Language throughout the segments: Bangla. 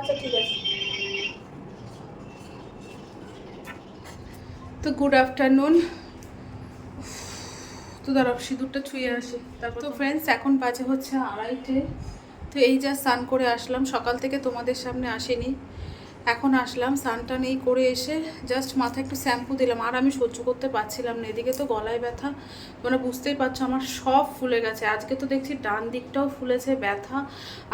আচ্ছা তো গুড আফটারনুন তো দাঁড়াও, সিঁদুরটা ছুঁয়ে আসি। তারপর তো ফ্রেন্ডস এখন বাজে হচ্ছে আড়াইটে। তো এই যা স্নান করে আসলাম, সকাল থেকে তোমাদের সামনে আসেনি। এখন আসলাম, স্নানটা নেই করে এসে জাস্ট মাথায় একটু শ্যাম্পু দিলাম। আর আমি সহ্য করতে পারছিলাম না, এদিকে তো গলায় ব্যথা। তোমরা বুঝতেই পারছ আমার সব ফুলে গেছে। আজকে তো দেখছি ডান দিকটাও ফুলেছে, ব্যথা।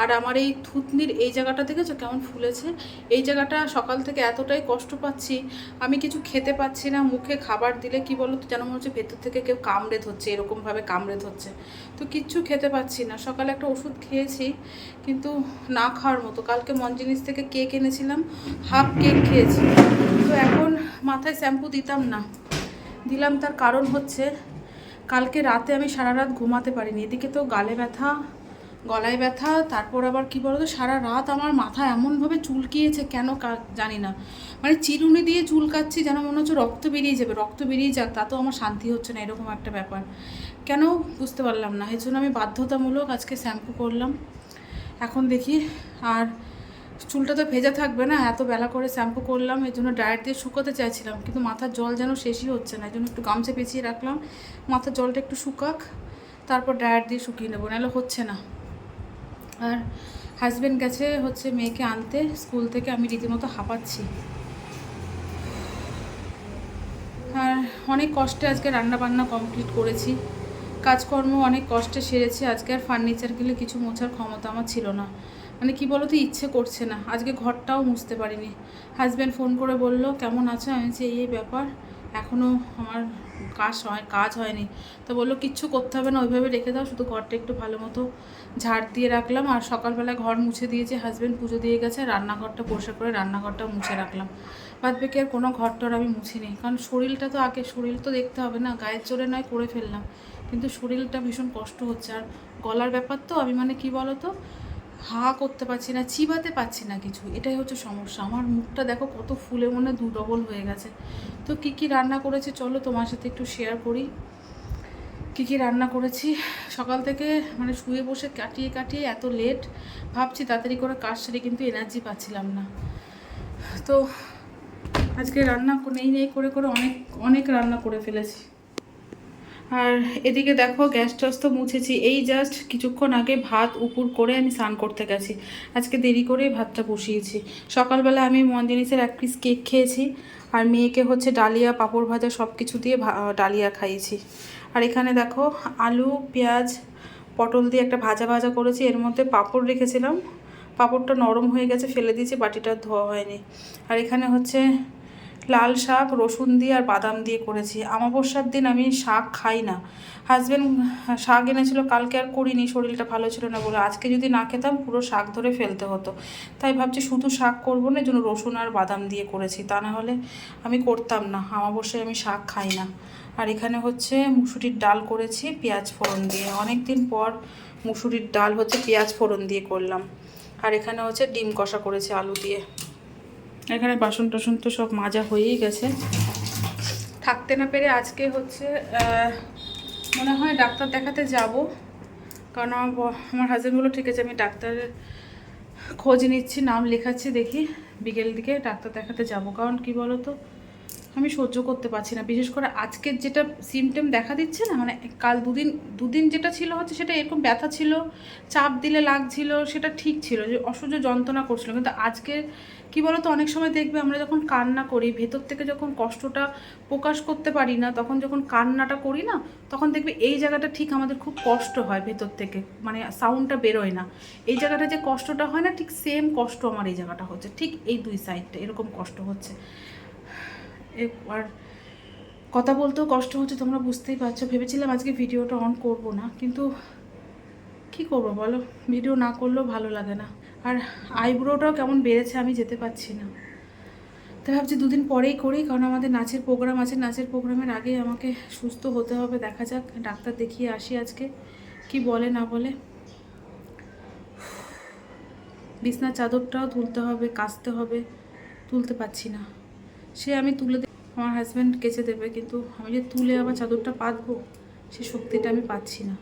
আর আমার এই থুতনির এই জায়গাটা দেখেছ কেমন ফুলেছে? এই জায়গাটা সকাল থেকে এতটাই কষ্ট পাচ্ছি, আমি কিছু খেতে পাচ্ছি না। মুখে খাবার দিলে কি বলো তো যেন মনে হচ্ছে ভেতর থেকে কেউ কামড়ে ধরছে, এরকমভাবে কামড়ে ধরছে। তো কিচ্ছু খেতে পাচ্ছি না। সকালে একটা ওষুধ খেয়েছি, কিন্তু না খাওয়ার মতো। কালকে মঞ্জিনিস থেকে কেক এনেছিলাম হাফ কেক খেয়েছি। তো এখন মাথায় শ্যাম্পু দিতাম না। দিলাম, তার কারণ হচ্ছে কালকে রাতে আমি সারা রাত ঘুমাতে পারিনি। এদিকে তো গালে ব্যথা, গলায় ব্যথা, তারপর আবার কি বলতো, সারা রাত আমার মাথা এমনভাবে চুলকিয়েছে, কেন জানি না। মানে চিরুনি দিয়ে চুলকাচ্ছি যেন মনে হচ্ছে রক্ত বেরিয়ে যাবে। রক্ত বেরিয়ে যাক, তা তো আমার শান্তি হচ্ছে না, এরকম একটা ব্যাপার। কেন? বুঝতে পারলাম না। এই জন্য আমি বাধ্যতামূলক আজকে শ্যাম্পু করলাম। এখন দেখি আর চুলটা তো ভেজা থাকবে না, এত বেলা করে শ্যাম্পু করলাম এই জন্য ডায়েট দিয়ে শুকোতে চাইছিলাম, কিন্তু মাথার জল যেন শেষই হচ্ছে না, এই জন্য একটু গামছা পেঁচিয়ে রাখলাম, মাথার জলটা একটু শুকাক, তারপর ডায়েট দিয়ে শুকিয়ে নেব, নাহলে হচ্ছে না। আর হাজব্যান্ড গেছে হচ্ছে মেয়েকে আনতে স্কুল থেকে আমি রীতিমতো হাঁপাচ্ছি। আর অনেক কষ্টে আজকে রান্না বান্না কমপ্লিট করেছি, কাজকর্ম অনেক কষ্টে সেরেছি, আজকে আর ফার্নিচারগুলো কিছু মোছার ক্ষমতা আমার ছিল না। মানে কি বলো তো ইচ্ছে করছে না। আজকে ঘরটাও মুছতে পারিনি। হাজব্যান্ড ফোন করে বলল কেমন আছো? আমি বলছি, এই ব্যাপার। এখনও আমার কাজ হয় কাজ হয়নি। তো বলল কিচ্ছু করতে হবে না ওইভাবে রেখে দাও। শুধু ঘরটা একটু ভালো মতো ঝাড় দিয়ে রাখলাম। আর সকালবেলা ঘর মুছে দিয়েছে হাজব্যান্ড পুজো দিয়ে গেছে। রান্নাঘরটা পরিষ্কার করে রান্নাঘরটা মুছে রাখলাম। বাদ বাকি আর কোনো ঘরটর আমি মুছিনি। কারণ শরীরটা তো আগে শরীর তো দেখতে হবে না। গায়ের জোরে নয় করে ফেললাম। কিন্তু শরীরটা ভীষণ কষ্ট হচ্ছে। আর গলার ব্যাপার তো আমি মানে কি বলো তো হা করতে পারছি না, চিবাতে পারছি না কিছু। এটাই হচ্ছে সমস্যা। আমার মুখটা দেখো কত ফুলে, মনে দু ডবল হয়ে গেছে। তো কী কী রান্না করেছি চলো তোমার সাথে একটু শেয়ার করি। কী কী রান্না করেছি? সকাল থেকে মানে শুয়ে বসে কাটিয়ে কাটিয়ে এত লেট ভাবছি তাড়াতাড়ি করে কাজ সেরে কিন্তু এনার্জি পাচ্ছিলাম না। তো আজকে রান্না নেই নেই করে করে অনেক অনেক রান্না করে ফেলেছি। আর এদিকে দেখো, গ্যাস টাস তো মুছেছি। এই জাস্ট কিছুক্ষণ আগে ভাত, উপুর করে আমি স্নান করতে গেছি। আজকে দেরি করে ভাতটা বসিয়েছি। সকালবেলা আমি মঞ্জিনিসের এক পিস কেক খেয়েছি, আর মেয়েকে হচ্ছে ডালিয়া, পাঁপড় ভাজা সব কিছু দিয়ে ডালিয়া খাইয়েছি। আর এখানে দেখো, আলু, পেঁয়াজ, পটল দিয়ে একটা ভাজা ভাজা করেছি। এর মধ্যে পাঁপড় রেখেছিলাম। পাঁপড়টা নরম হয়ে গেছে, ফেলে দিয়েছি, বাটিটা ধোয়া হয়নি। আর এখানে হচ্ছে লাল শাক, রসুন দিয়ে আর বাদাম দিয়ে করেছি। আমাবস্যার দিন আমি শাক খাই না। হাজব্যান্ড শাক এনেছিল, কালকে আর করিনি, শরীরটা ভালো ছিল না বলে। আজকে যদি না খেতাম, পুরো শাক ধরে ফেলতে হতো। তাই ভাবছি শুধু শাক করব না জন্য রসুন আর বাদাম দিয়ে করেছি। তা না হলে আমি করতাম না। আমাবস্যায় আমি শাক খাই না। আর এখানে হচ্ছে মুসুরির ডাল করেছি, পেঁয়াজ ফোড়ন দিয়ে। অনেক দিন পর মুসুরির ডাল হচ্ছে পেঁয়াজ ফোড়ন দিয়ে করলাম। আর এখানে হচ্ছে ডিম কষা করেছি আলু দিয়ে। এখানে বাসন টাসন তো সব মাজা হয়েই গেছে। থাকতে না পেরে আজকে হচ্ছে মনে হয় ডাক্তার দেখাতে যাব। কারণ আমার আমার হাজব্যান্ড ঠিক আছে, আমি ডাক্তারের খোঁজ নিচ্ছি, নাম লেখাচ্ছি, দেখি। বিকেল দিকে ডাক্তার দেখাতে যাব। কারণ কি বলো তো আমি সহ্য করতে পারছি না। বিশেষ করে আজকের যেটা সিমটেম দেখা দিচ্ছে না মানে কাল দুদিন দুদিন যেটা ছিল হচ্ছে সেটা এরকম ব্যথা ছিল, চাপ দিলে লাগছিল, সেটা ঠিক ছিল যে অসহ্য যন্ত্রণা করছিল। কিন্তু আজকে কি বলো তো অনেক সময় দেখবে আমরা যখন কান্না করি, ভেতর থেকে যখন কষ্টটা প্রকাশ করতে পারি না, তখন যখন কান্নাটা করি না, তখন দেখবে এই জায়গাটা ঠিক আমাদের খুব কষ্ট হয় ভেতর থেকে মানে সাউন্ডটা বেরোয় না। এই জায়গাটা যে কষ্টটা হয় না, ঠিক সেম কষ্ট আমার এই জায়গাটা হচ্ছে, ঠিক এই দুই সাইডটা এরকম কষ্ট হচ্ছে। আর কথা বলতেও কষ্ট হচ্ছে, তোমরা বুঝতেই পারছ, ভেবেছিলাম আজকে ভিডিওটা অন করব না, কিন্তু কি করব বলো? ভিডিও না করলেও ভালো লাগে না। আর আইব্রোটাও কেমন বেড়েছে আমি যেতে পারছি না। তাই ভাবছি দুদিন পরেই করি, কারণ আমাদের নাচের প্রোগ্রাম আছে। নাচের প্রোগ্রামের আগে আমাকে সুস্থ হতে হবে, দেখা যাক, ডাক্তার দেখিয়ে আসি আজকে, কি বলে না বলে। বিছনার চাদরটাও তুলতে হবে, কাচতে হবে, তুলতে পারছি না। সে আমি তুলে আমার হাজব্যান্ড কেচে দেবে, কিন্তু আমি যে তুলে আবার চাদরটা পাতবো, সে শক্তিটা আমি পাচ্ছি না।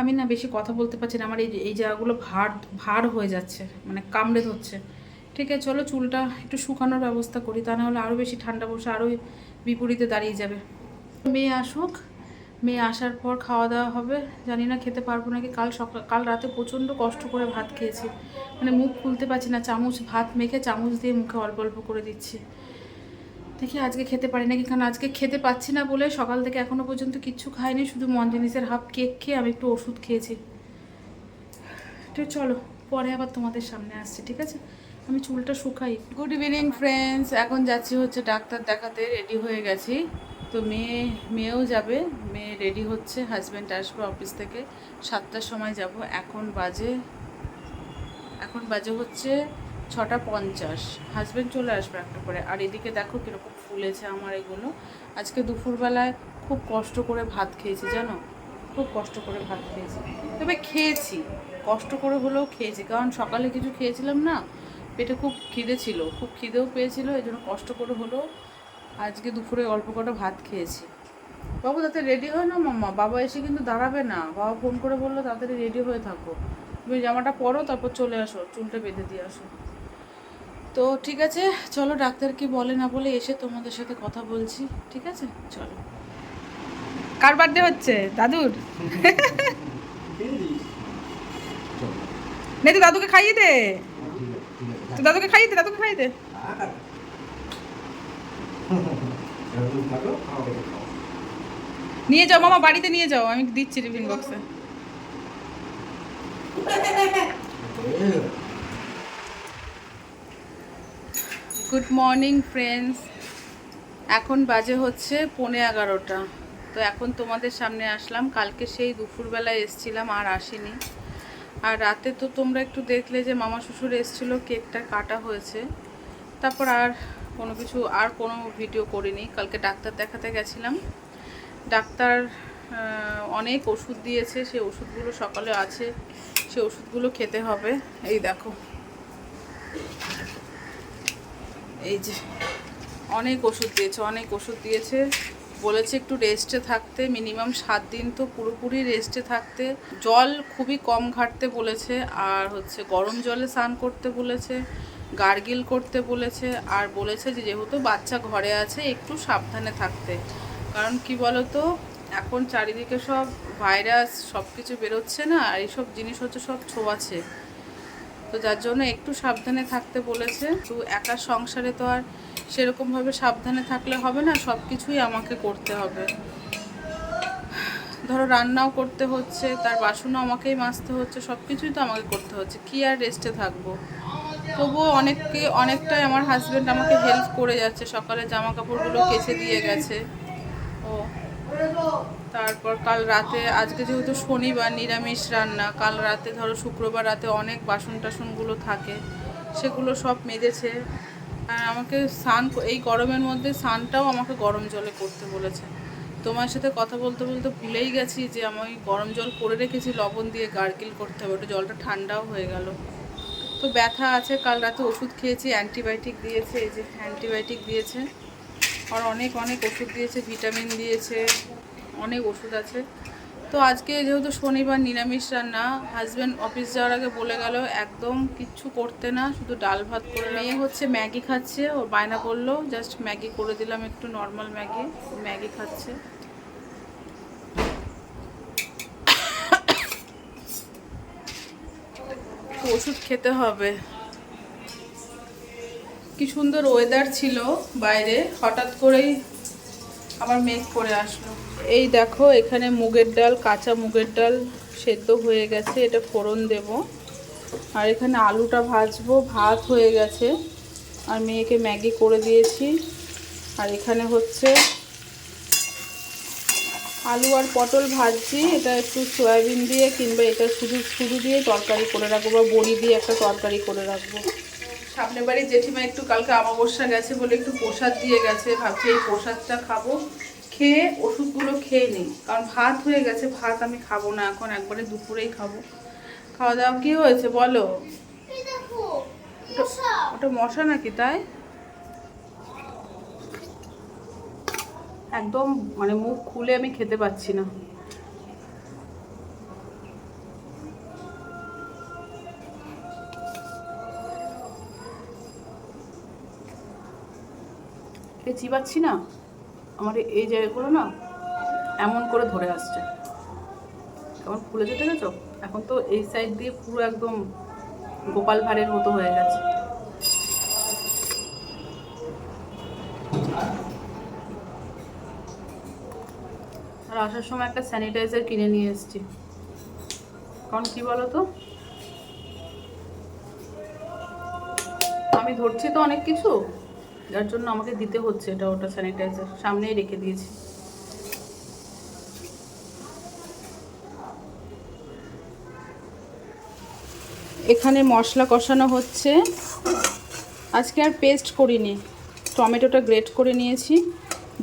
আমি না বেশি কথা বলতে পারছি না, আমার এই এই জায়গাগুলো ভার ভার হয়ে যাচ্ছে মানে কামড়ে ধরছে। ঠিক আছে, চলো চুলটা একটু শুকানোর ব্যবস্থা করি, তা নাহলে আরও বেশি ঠান্ডা বসে আরও বিপরীতে দাঁড়িয়ে যাবে। মেয়ে আসুক, মেয়ে আসার পর খাওয়া দাওয়া হবে, জানি না খেতে পারব নাকি, কাল সকাল, কাল রাতে প্রচণ্ড কষ্ট করে ভাত খেয়েছি। মানে মুখ খুলতে পারছি না, চামচ ভাত মেখে চামচ দিয়ে মুখে অল্প অল্প করে দিচ্ছি। দেখি আজকে খেতে পারি নাকি? কারণ আজকে খেতে পাচ্ছি না বলে সকাল থেকে এখনও পর্যন্ত কিচ্ছু খাইনি, শুধু মঞ্জিনিসের হাফ কেক খেয়ে আমি একটু ওষুধ খেয়েছি। তো চলো, পরে আবার তোমাদের সামনে আসছি, ঠিক আছে? আমি চুলটা শুকাই। গুড ইভিনিং ফ্রেন্ডস এখন যাচ্ছি হচ্ছে ডাক্তার দেখাতে রেডি হয়ে গেছি। তো মেয়ে, মেয়েও যাবে, মেয়ে রেডি হচ্ছে হাজব্যান্ড আসবে অফিস থেকে। সাতটার সময় যাব। এখন বাজে এখন বাজে হচ্ছে ছটা পঞ্চাশ। হাজব্যান্ড চলে আসবে একটা করে। আর এদিকে দেখো কীরকম ফুলেছে আমার এগুলো। আজকে দুপুরবেলায় খুব কষ্ট করে ভাত খেয়েছি, জানো? খুব কষ্ট করে ভাত খেয়েছি। তবে খেয়েছি। কষ্ট করে হলেও খেয়েছি। কারণ সকালে কিছু খেয়েছিলাম না, পেটে খুব খিদে ছিল। খুব খিদেও পেয়েছিল, এই জন্য কষ্ট করে হলেও আজকে দুপুরে অল্প কটা ভাত খেয়েছি। বাবু তাতে রেডি হয় না, মাম্মা? বাবা এসে কিন্তু দাঁড়াবে না। বাবা ফোন করে বলল, তাড়াতাড়ি রেডি হয়ে থাকো। তুমি জামাটা পরো তারপর চলে আসো চুলটা বেঁধে দিয়ে আসো। তো ঠিক আছে চলো ডাক্তার কি বলে না বলে এসে তোমাদের সাথে কথা বলছি ঠিক আছে? চলো। কার বার্থডে হচ্ছে? দাদুর? নেই তুই দাদুকে খাইয়ে দে। তুই দাদুকে খাইয়ে দে দাদুকে খাইয়ে দে। নিয়ে যাও মামা বাড়িতে নিয়ে যাও আমি দিচ্ছি টিফিন বক্সে গুড মর্নিং ফ্রেন্ডস এখন বাজে হচ্ছে পৌনে এগারোটা। তো এখন তোমাদের সামনে আসলাম। কালকে সেই দুপুরবেলায় এসছিলাম, আর আসিনি। আর রাতে তো তোমরা একটু দেখলে যে মামা শ্বশুর এসেছিল, কেকটা কাটা হয়েছে। তারপর আর কোনো কিছু, আর কোনো ভিডিও করিনি। কালকে ডাক্তার দেখাতে গেছিলাম। ডাক্তার অনেক ওষুধ দিয়েছে। সেই ওষুধগুলো সকালে আছে। সেই ওষুধগুলো খেতে হবে। এই দেখো। এই যে, অনেক ওষুধ দিয়েছে, অনেক ওষুধ দিয়েছে। বলেছে একটু রেস্টে থাকতে মিনিমাম সাত দিন তো পুরোপুরি রেস্টে থাকতে। জল খুবই কম ঘাটতে বলেছে, আর হচ্ছে গরম জলে স্নান করতে বলেছে, গার্গিল করতে বলেছে, আর বলেছে যে যেহেতু বাচ্চা ঘরে আছে, একটু সাবধানে থাকতে। কারণ কি বলতো এখন চারিদিকে সব ভাইরাস সব কিছু বেরোচ্ছে না, আর এইসব জিনিস হচ্ছে সব ছোঁয়াছে। তো যার জন্য একটু সাবধানে থাকতে বলেছে। তো একা সংসারে তো আর সেরকমভাবে সাবধানে থাকলে হবে না সব কিছুই আমাকে করতে হবে। ধরো রান্নাও করতে হচ্ছে, তার বাসনও আমাকেই মাজতে হচ্ছে সব কিছুই তো আমাকে করতে হচ্ছে। কি আর রেস্টে থাকব? তবুও অনেককে, অনেকটাই আমার হাজব্যান্ড আমাকে হেল্প করে যাচ্ছে। সকালে জামা কাপড়গুলো কেচে দিয়ে গেছে। ও তারপর কাল রাতে, আজকে যেহেতু শনিবার নিরামিষ রান্না, কাল রাতে ধরো শুক্রবার রাতে অনেক বাসন টাসনগুলো থাকে, সেগুলো সব মেজেছে। আর আমাকে স্নান এই গরমের মধ্যে স্নানটাও আমাকে গরম জলে করতে বলেছে। তোমার সাথে কথা বলতে বলতে ভুলেই গেছি যে আমি গরম জল করে রেখেছি, লবণ দিয়ে গার্গিল করতে হবে ওটা জলটা ঠান্ডাও হয়ে গেল। তো ব্যথা আছে, কাল রাতে ওষুধ খেয়েছি, অ্যান্টিবায়োটিক দিয়েছে, এই যে অ্যান্টিবায়োটিক দিয়েছে। আর অনেক অনেক ওষুধ দিয়েছে, ভিটামিন দিয়েছে, অনেক ওষুধ আছে। তো আজকে যেহেতু শনিবার নিরামিষ রান্না হাজব্যান্ড অফিস যাওয়ার আগে বলে গেল, একদম কিচ্ছু করতে না, শুধু ডাল ভাত করে মেয়ে হচ্ছে ম্যাগি খাচ্ছে। ও বায়না করল জাস্ট ম্যাগি করে দিলাম, একটু নর্মাল ম্যাগি। ম্যাগি খাচ্ছে। ওষুধ খেতে হবে। কি সুন্দর ওয়েদার ছিল বাইরে, হঠাৎ করেই আবার মেঘ করে আসলো। এই দেখো, এখানে মুগের ডাল, কাঁচা মুগের ডাল সেদ্ধ হয়ে গেছে, এটা ফোড়ন দেব। আর এখানে আলুটা ভাজবো, ভাত হয়ে গেছে। আর মেয়েকে ম্যাগি করে দিয়েছি। আর এখানে হচ্ছে আলু আর পটল ভাজছি, এটা একটু সয়াবিন দিয়ে কিংবা এটা শুধু শুধু দিয়ে তরকারি করে রাখব বা বড়ি দিয়ে একটা তরকারি করে রাখব। সামনে বাড়ি জেঠিমা একটু কালকে আমাবস্যা গেছে বলে একটু প্রসাদ দিয়ে গেছে, ভাবছি এই প্রসাদটা খাব। খেয়ে ওষুধগুলো খেয়ে নিই, কারণ ভাত হয়ে গেছে, ভাত আমি খাব না, এখন একবারে দুপুরেই খাব। খাওয়া দাওয়া কী হয়েছে বলো? ওটা- মশা নাকি তাই? একদম মানে মুখ খুলে আমি খেতে পাচ্ছি না। চিবাচ্ছি না, আমার এই জায়গাগুলো না এমন করে ধরে আসছে। কেমন ফুলেছে দেখেছ এখন তো এই সাইড দিয়ে পুরো একদম গোপাল ভাঁড়ের মতো হয়ে গেছে। আর আসার সময় একটা স্যানিটাইজার কিনে নিয়ে এসেছি। কারণ কি বলো তো আমি ধরছি তো অনেক কিছু যার জন্য আমাকে দিতে হচ্ছে এটা, ওটা স্যানিটাইজার সামনেই রেখে দিয়েছি। এখানে মশলা কষানো হচ্ছে। আজকে আর পেস্ট করিনি। টমেটোটা গ্রেট করে নিয়েছি।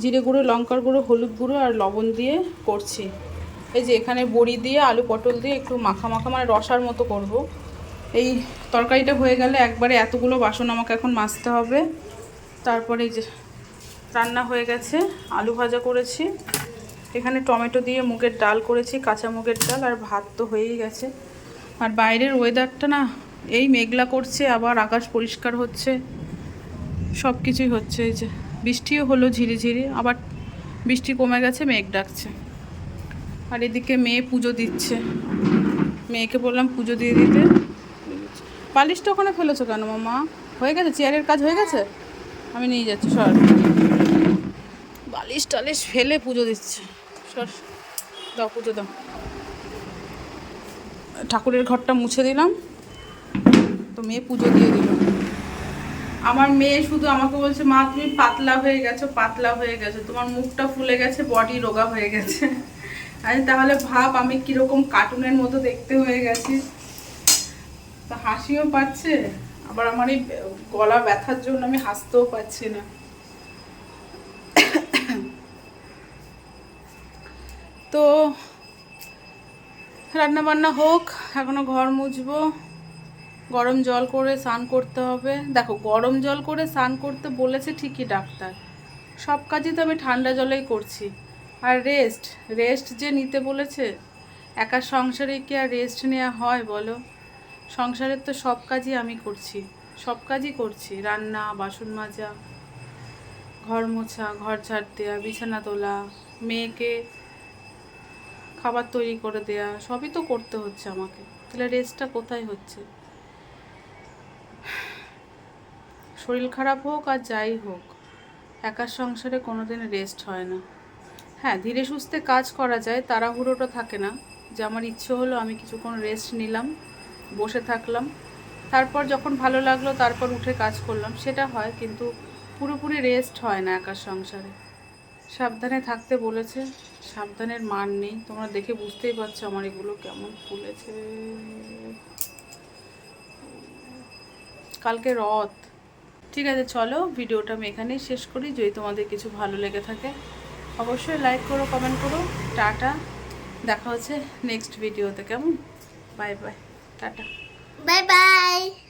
জিরে গুঁড়ো, লঙ্কার গুঁড়ো, হলুদ গুঁড়ো আর লবণ দিয়ে করছি। এই যে এখানে বড়ি দিয়ে, আলু পটল দিয়ে একটু মাখা মাখা মানে রসার মতো করব। এই তরকারিটা হয়ে গেলে একবারে এতগুলো বাসন আমাকে এখন মাজতে হবে। তারপরে যে রান্না হয়ে গেছে, আলু ভাজা করেছি। এখানে টমেটো দিয়ে মুগের ডাল করেছি, কাঁচা মুগের ডাল, আর ভাত তো হয়েই গেছে। আর বাইরের ওয়েদারটা না, এই মেঘলা করছে, আবার আকাশ পরিষ্কার হচ্ছে। সব কিছুই হচ্ছে এই যে, বৃষ্টিও হলো ঝিরিঝিরি, আবার বৃষ্টি কমে গেছে, মেঘ ডাকছে। আর এদিকে মেয়ে পুজো দিচ্ছে। মেয়েকে বললাম পুজো দিয়ে দিতে। পালিশটা ওখানে ফেলেছো কেন মামা? হয়ে গেছে, চেয়ারের কাজ হয়ে গেছে? আমি নিয়ে যাচ্ছি, সর। বালিশ টালিশ ফেলে পুজো দিচ্ছে। সর, দাও পুজো দাও। ঠাকুরের ঘরটা মুছে দিলাম, তো মেয়ে পুজো দিয়ে দিল। আমার মেয়ে শুধু আমাকে বলছে, মা, তুমি পাতলা হয়ে গেছো, পাতলা হয়ে গেছো। তোমার মুখটা ফুলে গেছে বডি রোগা হয়ে গেছে। আরে, তাহলে ভাব, আমি কীরকম কার্টুনের মতো দেখতে হয়ে গেছি। তা হাসিও পাচ্ছে? আবার আমার এই গলা ব্যথার জন্য আমি হাসতেও পাচ্ছি না। তো রান্না বান্না হোক, এখনও ঘর মুছবো, গরম জল করে স্নান করতে হবে। দেখো, গরম জল করে স্নান করতে বলেছে ঠিকই ডাক্তার। সব কাজই তো আমি ঠান্ডা জলেই করছি। আর রেস্ট রেস্ট যে নিতে বলেছে, একা সংসারে কি আর রেস্ট নেওয়া হয় বলো? সংসারের তো সব কাজই আমি করছি। সব কাজই করছি। রান্না, বাসন মাজা, ঘর মোছা, ঘর ঝাড় দেওয়া বিছানা তোলা, মেয়েকে খাবার তৈরি করে দেয়া, সবই তো করতে হচ্ছে আমাকে। তাহলে রেস্টটা কোথায় হচ্ছে? শরীর খারাপ হোক আর যাই হোক, একার সংসারে কোনোদিন রেস্ট হয় না। হ্যাঁ ধীরে সুস্থে কাজ করা যায়, তাড়াহুড়োটা থাকে না। যে আমার ইচ্ছে হলো আমি কিছুক্ষণ রেস্ট নিলাম বসে থাকলাম। তারপর যখন ভালো লাগল, তারপর উঠে কাজ করলাম। সেটা হয়, কিন্তু পুরোপুরি রেস্ট হয় না একার সংসারে। সাবধানে থাকতে বলেছে, সাবধানের মান নেই। তোমরা দেখে বুঝতেই পারছ আমার এগুলো কেমন ফুলেছে। কালকে রথ। ঠিক আছে, চলো, ভিডিওটা আমি এখানেই শেষ করি। যদি তোমাদের কিছু ভালো লেগে থাকে, অবশ্যই লাইক করো কমেন্ট করো। টাটা। দেখা হচ্ছে নেক্সট ভিডিওতে কেমন? Bye bye tata Bye bye.